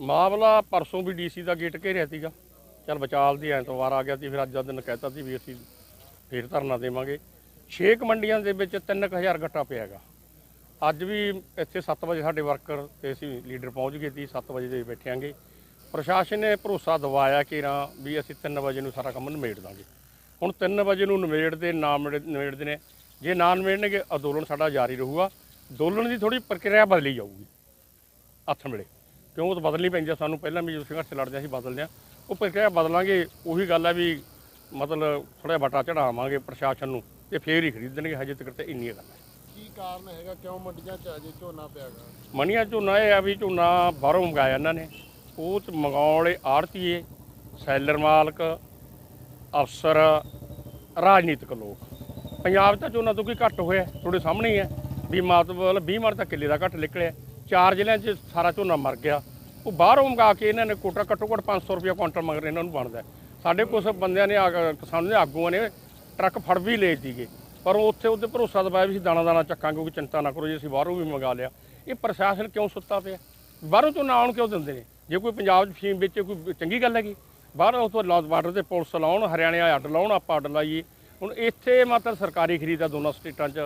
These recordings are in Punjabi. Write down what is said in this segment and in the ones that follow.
ਮਾਮਲਾ ਪਰਸੋਂ ਵੀ ਡੀਸੀ ਦਾ ਗੇਟ ਘੇਰਿਆ ਸੀਗਾ। ਚਲ ਬਚਾਲ ਦੀ ਐਤਵਾਰ ਆ ਗਿਆ ਸੀ, ਫਿਰ ਅੱਜ ਦਾ ਦਿਨ ਕਹਿਤਾ ਸੀ ਵੀ ਅਸੀਂ ਫੇਰ ਧਰਨਾ ਦੇਵਾਂਗੇ। 6 ਮੰਡੀਆਂ ਦੇ ਵਿੱਚ 3000 ਗੱਟਾ ਪਿਆਗਾ ਅੱਜ ਵੀ ਇੱਥੇ 7 ਵਜੇ ਸਾਡੇ ਵਰਕਰ ਤੇ ਅਸੀਂ ਲੀਡਰ ਪਹੁੰਚ ਗਏ ਸੀ 7 ਵਜੇ ਦੇ ਬੈਠਿਆਂਗੇ। ਪ੍ਰਸ਼ਾਸਨ ਨੇ ਭਰੋਸਾ ਦਿਵਾਇਆ ਕਿ ਨਾ ਵੀ ਅਸੀਂ 3 ਵਜੇ ਨੂੰ ਸਾਰਾ ਕੰਮ ਨਿਬੇੜ ਦਾਂਗੇ। ਹੁਣ 3 ਵਜੇ ਨੂੰ ਨਿਬੇੜਦੇ ਨਾ ਨਿਬੇੜ- ਨਿਬੇੜਦੇ ਨੇ। ਜੇ ਨਾ ਨਿਬੇੜਨਗੇ, ਅੰਦੋਲਨ ਸਾਡਾ ਜਾਰੀ ਰਹੂਗਾ। ਅੰਦੋਲਨ ਦੀ ਥੋੜੀ ਪ੍ਰਕਿਰਿਆ ਬਦਲੀ ਜਾਊਗੀ। ਹੱਥ ਮਿਲੇ। ਕਿਉਂ ਉਹ ਤਾਂ ਬਦਲਣੀ ਪੈਂਦੀ ਆ। ਸਾਨੂੰ ਪਹਿਲਾਂ ਵੀ ਜਦੋਂ ਸੰਘਰਸ਼ ਲੜਦੇ ਸੀ ਬਦਲਦੇ ਆ। ਉਹ ਪ੍ਰਕਿਰਿਆ ਬਦਲਾਂਗੇ ਉਹੀ ਗੱਲ ਆ ਵੀ ਮਤਲਬ ਥੋੜਾ ਬਟਾ ਚੜਾਵਾਂਗੇ ਪ੍ਰਸ਼ਾਸਨ ਨੂੰ ਤੇ ਫੇਰ ਹੀ ਖਰੀਦਣਗੇ ਹਜੇ ਤੱਕ ਤੇ ਇੰਨੀ ਗੱਲ। ਹੈ ਕੀ ਕਾਰਨ ਹੈਗਾ? ਕਿਉਂ ਮੰਡੀਆਂ ਚ ਅਜੇ ਝੋਨਾ ਪਿਆਗਾ ਮਣੀਆਂ ਝੋਨਾ ਇਹ ਆ ਵੀ ਝੋਨਾ ਬਾਹਰੋਂ ਮੰਗਾਇਆ ਇਹਨਾਂ ਨੇ। ਉਹ ਚ ਮੰਗਾਉਣ ਵਾਲੇ ਆੜਤੀਏ ਸੈਲਰ ਮਾਲਕ ਅਫਸਰ ਰਾਜਨੀਤਿਕ ਲੋਕ। ਪੰਜਾਬ ਤਾਂ ਝੋਨਾ ਤੋਂ ਕੋਈ ਘੱਟ ਹੋਇਆ ਤੁਹਾਡੇ ਸਾਹਮਣੇ ਹੀ ਹੈ ਵੀ ਮਤਲਬ 20 ਮਣ ਤਾਂ ਕਿੱਲੇ ਦਾ ਘੱਟ ਨਿਕਲਿਆ। ਚਾਰ ਜ਼ਿਲ੍ਹਿਆਂ 'ਚ ਸਾਰਾ ਝੋਨਾ ਮਰ ਗਿਆ। ਉਹ ਬਾਹਰੋਂ ਮੰਗਾ ਕੇ ਇਹਨਾਂ ਨੇ ਕੋਟਾ ਘੱਟੋ ਘੱਟ 500 ਰੁਪਏ ਕੁਇੰਟਲ ਰਹੇ ਇਹਨਾਂ ਨੂੰ ਬਣਦਾ ਸਾਡੇ ਕੁਝ ਬੰਦਿਆਂ ਨੇ ਆ- ਕਿਸਾਨਾਂ ਦੇ ਆਗੂਆਂ ਨੇ ਟਰੱਕ ਫੜ ਵੀ ਲਏ ਸੀਗੇ। ਪਰ ਉਹ ਉੱਥੇ ਉਹਦੇ ਭਰੋਸਾ ਦਵਾਇਆ ਵੀ ਅਸੀਂ ਦਾਣਾ ਦਾਣਾ ਚੱਕਾਂਗੇ ਕੋਈ ਚਿੰਤਾ ਨਾ ਕਰੋ ਜੇ, ਅਸੀਂ ਬਾਹਰੋਂ ਵੀ ਮੰਗਾ ਲਿਆ। ਇਹ ਪ੍ਰਸ਼ਾਸਨ ਕਿਉਂ ਸੁੱਤਾ ਪਿਆ? ਬਾਹਰੋਂ ਤੋਂ ਨਾ ਆਉਣ ਕਿਉਂ ਦਿੰਦੇ ਨੇ? ਜੇ ਕੋਈ ਪੰਜਾਬ 'ਚ ਫੀਮ ਵਿੱਚ, ਕੋਈ ਚੰਗੀ ਗੱਲ ਹੈਗੀ। ਬਾਹਰੋਂ ਤੋਂ ਲਾਜ ਬਾਰਡਰ ਤੇ ਪੁਲਿਸ ਲਾਉਣ, ਹਰਿਆਣੇ ਅੱਡ ਲਾਉਣ, ਆਪਾਂ ਅੱਡ ਲਾਈਏ। ਹੁਣ ਇੱਥੇ ਮਾਤਰ ਸਰਕਾਰੀ ਖਰੀਦ ਆ ਦੋਨਾਂ ਸਟੇਟਾਂ 'ਚ,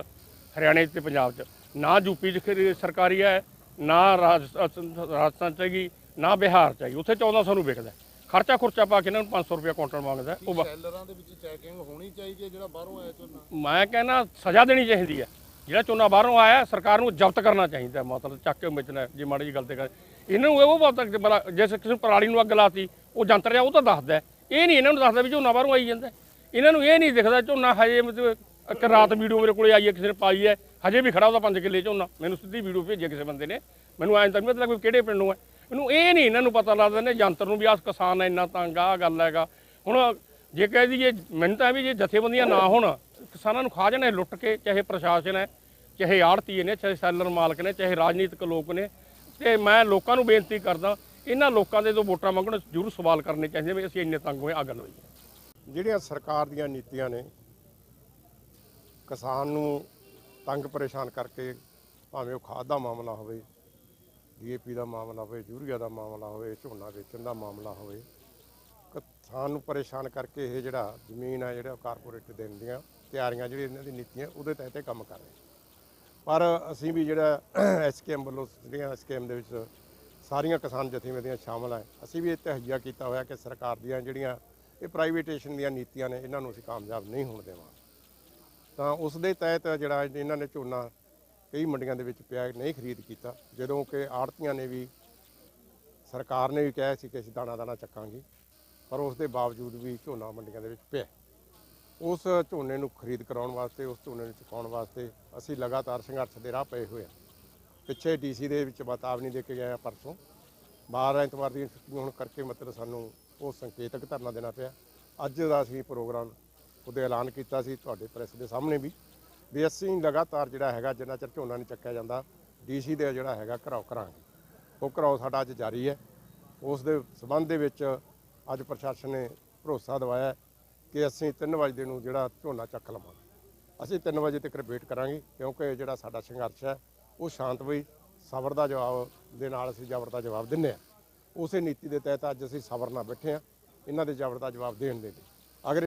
ਹਰਿਆਣੇ ਤੇ ਪੰਜਾਬ 'ਚ। ਨਾ ਯੂਪੀ 'ਚ ਖਰੀ- ਸਰਕਾਰੀ ਹੈ ਨਾ ਰਾਜਸਥਾਨ 'ਚ ਹੈਗੀ ਨਾ ਬਿਹਾਰ 'ਚ ਹੈਗੀ। ਉੱਥੇ 1400 ਨੂੰ ਵਿਕਦਾ ਖਰਚਾ ਖੁਰਚਾ ਪਾ ਕੇ ਇਹਨਾਂ ਨੂੰ 500 ਰੁਪਏ ਕੁਇੰਟਲ ਮੰਗਦਾ ਉਹ ਬ- ਸੈਲਰਾਂ ਦੇ ਵਿੱਚ ਚੈਕਿੰਗ ਹੋਣੀ ਚਾਹੀਦੀ ਹੈ ਜਿਹੜਾ ਬਾਹਰੋਂ ਆਇਆ ਝੋਨਾ? ਮੈਂ ਕਹਿੰਦਾ ਸਜ਼ਾ ਦੇਣੀ ਚਾਹੀਦੀ ਹੈ। ਜਿਹੜਾ ਝੋਨਾ ਬਾਹਰੋਂ ਆਇਆ ਸਰਕਾਰ ਨੂੰ ਜ਼ਬਤ ਕਰਨਾ ਚਾਹੀਦਾ ਮਤਲਬ ਚੱਕ ਕੇ ਵੇਚਣਾ ਜੇ ਮਾੜੀ ਜੀ ਗੱਲ ਤੇ ਕਰ ਇਹਨਾਂ ਨੂੰ ਇਹ ਉਹ ਬਾਤ ਜੇ ਕਿਸੇ ਨੂੰ ਪਰਾਲੀ ਨੂੰ ਅੱਗ ਲਾਤੀ ਉਹ ਜੰਤਰ ਆ ਉਹ ਤਾਂ ਦੱਸਦਾ ਹੈ। ਇਹ ਨਹੀਂ ਇਹਨਾਂ ਨੂੰ ਦੱਸਦਾ ਵੀ ਝੋਨਾ ਬਾਹਰੋਂ ਆਈ ਜਾਂਦਾ ਹੈ। ਇਹਨਾਂ ਨੂੰ ਇਹ ਨਹੀਂ ਦਿਖਦਾ ਝੋਨਾ ਹਜੇ ਮਤਲਬ ਇੱਕ ਰਾਤ ਵੀਡੀਓ ਮੇਰੇ ਕੋਲੇ ਆਈ ਹੈ ਕਿਸੇ ਨੇ ਪਾਈ ਹੈ। ਹਜੇ ਵੀ ਖੜਾ ਉਹਦਾ 5 ਕਿੱਲੇ ਝੋਨਾ। ਮੈਨੂੰ ਸਿੱਧੀ ਵੀਡੀਓ ਭੇਜੀ ਕਿਸੇ ਬੰਦੇ ਨੇ। ਮੈਨੂੰ ਐਂ ਤਾਂ ਨਹੀਂ ਪਤਾ ਕੋਈ ਕਿਹੜੇ ਪਿੰਡੋਂ ਹੈ ਮੈਨੂੰ ਇਹ ਨਹੀਂ ਇਹਨਾਂ ਨੂੰ ਪਤਾ ਲੱਗਦਾ ਨੇ ਜੰਤਰ ਨੂੰ ਵੀ ਆਹ ਕਿਸਾਨ ਇੰਨਾ ਤੰਗ ਆ ਗੱਲ ਹੈਗਾ। ਹੁਣ ਜੇ ਕਹਿ ਦਈਏ, ਮੈਨੂੰ ਤਾਂ ਵੀ ਜੇ ਜਥੇਬੰਦੀਆਂ ਨਾ ਹੋਣ, ਕਿਸਾਨਾਂ ਨੂੰ ਖਾ ਜਾਣੇ ਲੁੱਟ ਕੇ, ਚਾਹੇ ਪ੍ਰਸ਼ਾਸਨ ਹੈ, ਚਾਹੇ ਆੜਤੀਏ ਨੇ, ਚਾਹੇ ਸੈਲਰ ਮਾਲਕ ਨੇ, ਚਾਹੇ ਰਾਜਨੀਤਿਕ ਲੋਕ ਨੇ। ਤੇ ਮੈਂ ਲੋਕਾਂ ਨੂੰ ਬੇਨਤੀ ਕਰਦਾ, ਇਹਨਾਂ ਲੋਕਾਂ ਦੇ ਤੋਂ ਵੋਟਾਂ ਮੰਗਣ, ਜ਼ਰੂਰ ਸਵਾਲ ਕਰਨੇ ਚਾਹੀਦੇ ਵੀ ਅਸੀਂ ਇੰਨੇ ਤੰਗ ਹੋਏ ਆ ਗੱਲ ਹੋਈ ਜਿਹੜੀਆਂ ਸਰਕਾਰ ਦੀਆਂ ਨੀਤੀਆਂ ਨੇ, ਕਿਸਾਨ ਨੂੰ ਤੰਗ ਪਰੇਸ਼ਾਨ ਕਰਕੇ ਭਾਵੇਂ ਉਹ ਖਾਦ ਦਾ ਮਾਮਲਾ ਹੋਵੇ ਡੀਏਪੀ ਦਾ ਮਾਮਲਾ ਹੋਵੇ, ਯੂਰੀਆ ਦਾ ਮਾਮਲਾ ਹੋਵੇ, ਝੋਨਾ ਵੇਚਣ ਦਾ ਮਾਮਲਾ ਹੋਵੇ ਕਿਸਾਨ ਨੂੰ ਪਰੇਸ਼ਾਨ ਕਰਕੇ ਇਹ ਜਿਹੜਾ ਜ਼ਮੀਨ ਆ, ਜਿਹੜਾ ਕਾਰਪੋਰੇਟ ਦੇਣ ਦੀਆਂ ਤਿਆਰੀਆਂ ਜਿਹੜੀ ਇਹਨਾਂ ਦੀ ਨੀਤੀਆਂ, ਉਹਦੇ ਤਹਿਤ ਇਹ ਕੰਮ ਕਰ ਰਹੇ ਪਰ ਅਸੀਂ ਵੀ ਜਿਹੜਾ ਐਸਕੇਐਮ ਵੱਲੋਂ ਜਿਹੜੀਆਂ ਐਸਕੇਐਮ ਦੇ ਵਿੱਚ ਸਾਰੀਆਂ ਕਿਸਾਨ ਜਥੇਬੰਦੀਆਂ ਸ਼ਾਮਲ ਹੈ ਅਸੀਂ ਵੀ ਇਹ ਤਹਈਆ ਕੀਤਾ ਹੋਇਆ ਕਿ ਸਰਕਾਰ ਦੀਆਂ ਜਿਹੜੀਆਂ ਇਹ ਪ੍ਰਾਈਵੇਟੇਸ਼ਨ ਦੀਆਂ ਨੀਤੀਆਂ ਨੇ, ਇਹਨਾਂ ਨੂੰ ਅਸੀਂ ਕਾਮਯਾਬ ਨਹੀਂ ਹੋਣ ਦੇਵਾਂਗੇ। ਤਾਂ ਉਸ ਦੇ ਤਹਿਤ ਜਿਹੜਾ ਇਹਨਾਂ ਨੇ ਝੋਨਾ ਕਈ ਮੰਡੀਆਂ ਦੇ ਵਿੱਚ ਪਿਆ, ਨਹੀਂ ਖਰੀਦ ਕੀਤਾ। ਜਦੋਂ ਕਿ ਆੜਤੀਆਂ ਨੇ ਵੀ, ਸਰਕਾਰ ਨੇ ਵੀ ਕਿਹਾ ਸੀ ਕਿ ਅਸੀਂ ਦਾਣਾ ਦਾਣਾ ਚੱਕਾਂਗੇ, ਪਰ ਉਸ ਦੇ ਬਾਵਜੂਦ ਵੀ ਝੋਨਾ ਮੰਡੀਆਂ ਦੇ ਵਿੱਚ ਪਿਆ। ਉਸ ਝੋਨੇ ਨੂੰ ਖਰੀਦ ਕਰਾਉਣ ਵਾਸਤੇ, ਉਸ ਝੋਨੇ ਨੂੰ ਚੁਕਾਉਣ ਵਾਸਤੇ ਅਸੀਂ ਲਗਾਤਾਰ ਸੰਘਰਸ਼ ਦੇ ਰਾਹ ਪਏ ਹੋਏ ਹਾਂ। ਪਿੱਛੇ ਡੀਸੀ ਦੇ ਵਿੱਚ ਬਤਾਵਨੀ ਦੇ ਕੇ ਗਏ ਆ ਪਰਸੋਂ। ਬਾਰ ਐਤਵਾਰ ਦੀਆਂ ਛੁੱਟੀਆਂ ਹੋਣ ਕਰਕੇ ਮਤਲਬ ਸਾਨੂੰ ਉਹ ਸੰਕੇਤਕ ਧਰਨਾ ਦੇਣਾ ਪਿਆ। ਅੱਜ ਦਾ ਅਸੀਂ ਪ੍ਰੋਗਰਾਮ ਉਹਦੇ ਐਲਾਨ ਕੀਤਾ ਸੀ ਤੁਹਾਡੇ ਪ੍ਰੈਸ ਦੇ ਸਾਹਮਣੇ ਵੀ ਵੀ ਅਸੀਂ ਲਗਾਤਾਰ ਜਿਹੜਾ ਹੈਗਾ, ਜਿੰਨਾ ਚਿਰ ਝੋਨਾ ਨਹੀਂ ਚੱਕਿਆ ਜਾਂਦਾ ਡੀਸੀ ਦੇ ਜਿਹੜਾ ਹੈਗਾ ਘਰਾਓ ਕਰਾਂਗੇ। ਉਹ ਘਰਾਓ ਸਾਡਾ ਅੱਜ ਜਾਰੀ ਹੈ। ਉਸ ਦੇ ਸਬੰਧ ਦੇ ਵਿੱਚ ਅੱਜ ਪ੍ਰਸ਼ਾਸਨ ਨੇ ਭਰੋਸਾ ਦਿਵਾਇਆ ਕਿ ਅਸੀਂ 3 ਵਜੇ ਨੂੰ ਜਿਹੜਾ ਝੋਨਾ ਚੱਕ ਲਵਾਂਗੇ। ਅਸੀਂ 3 ਵਜੇ ਤੱਕ ਵੇਟ ਕਰਾਂਗੇ, ਕਿਉਂਕਿ ਜਿਹੜਾ ਸਾਡਾ ਸੰਘਰਸ਼ ਹੈ, ਉਹ ਸ਼ਾਂਤਮਈ ਸਬਰ ਦਾ ਜਵਾਬ ਦੇ ਨਾਲ ਅਸੀਂ ਜ਼ਬਰ ਦਾ ਜਵਾਬ ਦਿੰਨੇ ਆ ਉਸੇ ਨੀਤੀ ਦੇ ਤਹਿਤ ਅੱਜ ਅਸੀਂ ਸਬਰ ਨਾਲ ਬੈਠੇ ਆ ਇਹਨਾਂ ਦੇ ਜ਼ਬਰ ਦਾ ਜਵਾਬ ਦੇਣ ਦੇ ਲਈ। ਅਗਰ